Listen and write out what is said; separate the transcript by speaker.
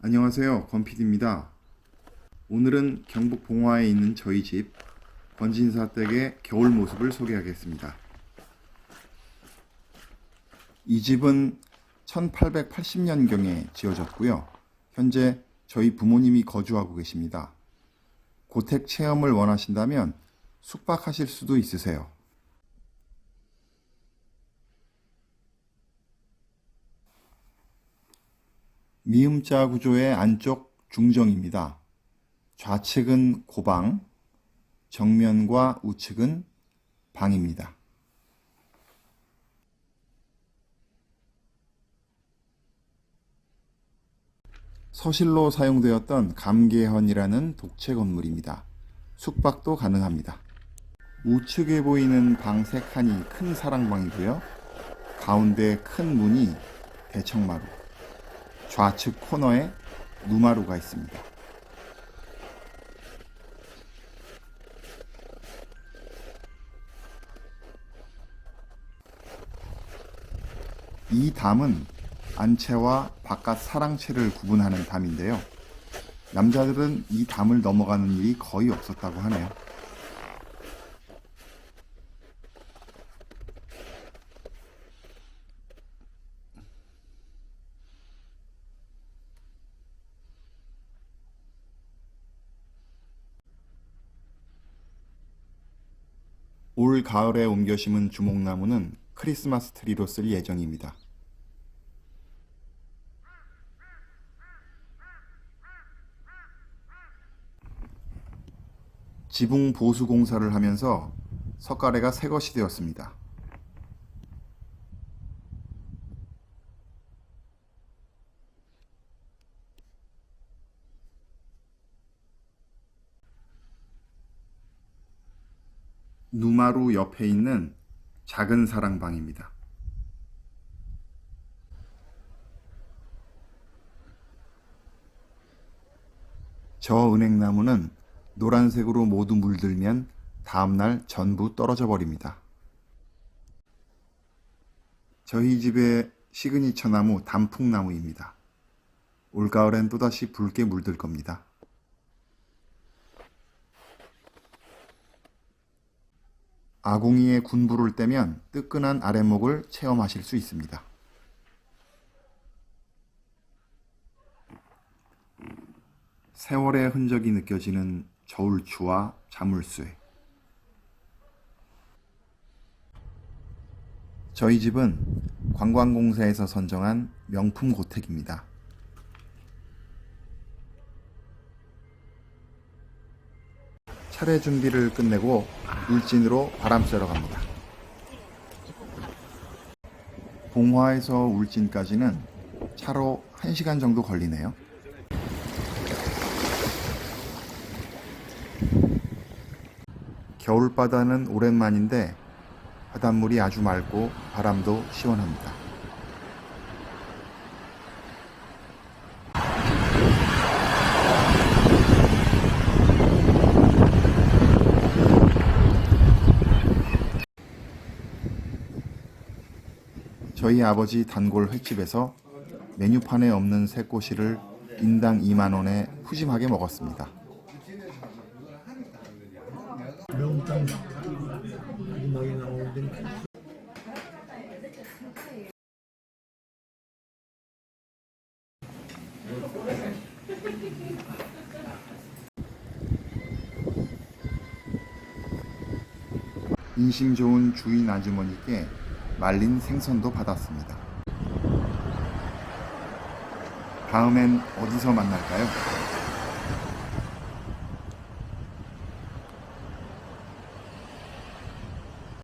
Speaker 1: 안녕하세요. 권PD입니다. 오늘은 경북 봉화에 있는 저희 집 권진사댁의 겨울 모습을 소개하겠습니다. 이 집은 1880년경에 지어졌고요. 현재 저희 부모님이 거주하고 계십니다. 고택 체험을 원하신다면 숙박하실 수도 있으세요. 미음자 구조의 안쪽 중정입니다. 좌측은 고방, 정면과 우측은 방입니다. 서실로 사용되었던 감계헌이라는 독채 건물입니다. 숙박도 가능합니다. 우측에 보이는 방세 칸이 큰 사랑방이고요. 가운데 큰 문이 대청마루, 좌측 코너에 누마루가 있습니다. 이 담은 안채와 바깥 사랑채를 구분하는 담인데요. 남자들은 이 담을 넘어가는 일이 거의 없었다고 하네요. 올 가을에 옮겨 심은 주목나무는 크리스마스 트리로 쓸 예정입니다. 지붕 보수 공사를 하면서 석가래가 새 것이 되었습니다. 누마루 옆에 있는 작은 사랑방입니다. 저 은행나무는 노란색으로 모두 물들면 다음날 전부 떨어져 버립니다. 저희 집의 시그니처 나무 단풍나무입니다. 올가을엔 또다시 붉게 물들 겁니다. 아궁이에 군부를 떼면 뜨끈한 아랫목을 체험하실 수 있습니다. 세월의 흔적이 느껴지는 저울추와 자물쇠. 저희 집은 관광공사에서 선정한 명품 고택입니다. 차례 준비를 끝내고 울진으로 바람 쐬러 갑니다. 봉화에서 울진까지는 차로 1시간 정도 걸리네요. 겨울바다는 오랜만인데 바닷물이 아주 맑고 바람도 시원합니다. 저희 아버지 단골 횟집에서 메뉴판에 없는 새꼬시를 인당 2만 원에 푸짐하게 먹었습니다. 인심 좋은 주인 아주머니께 말린 생선도 받았습니다. 다음엔 어디서 만날까요?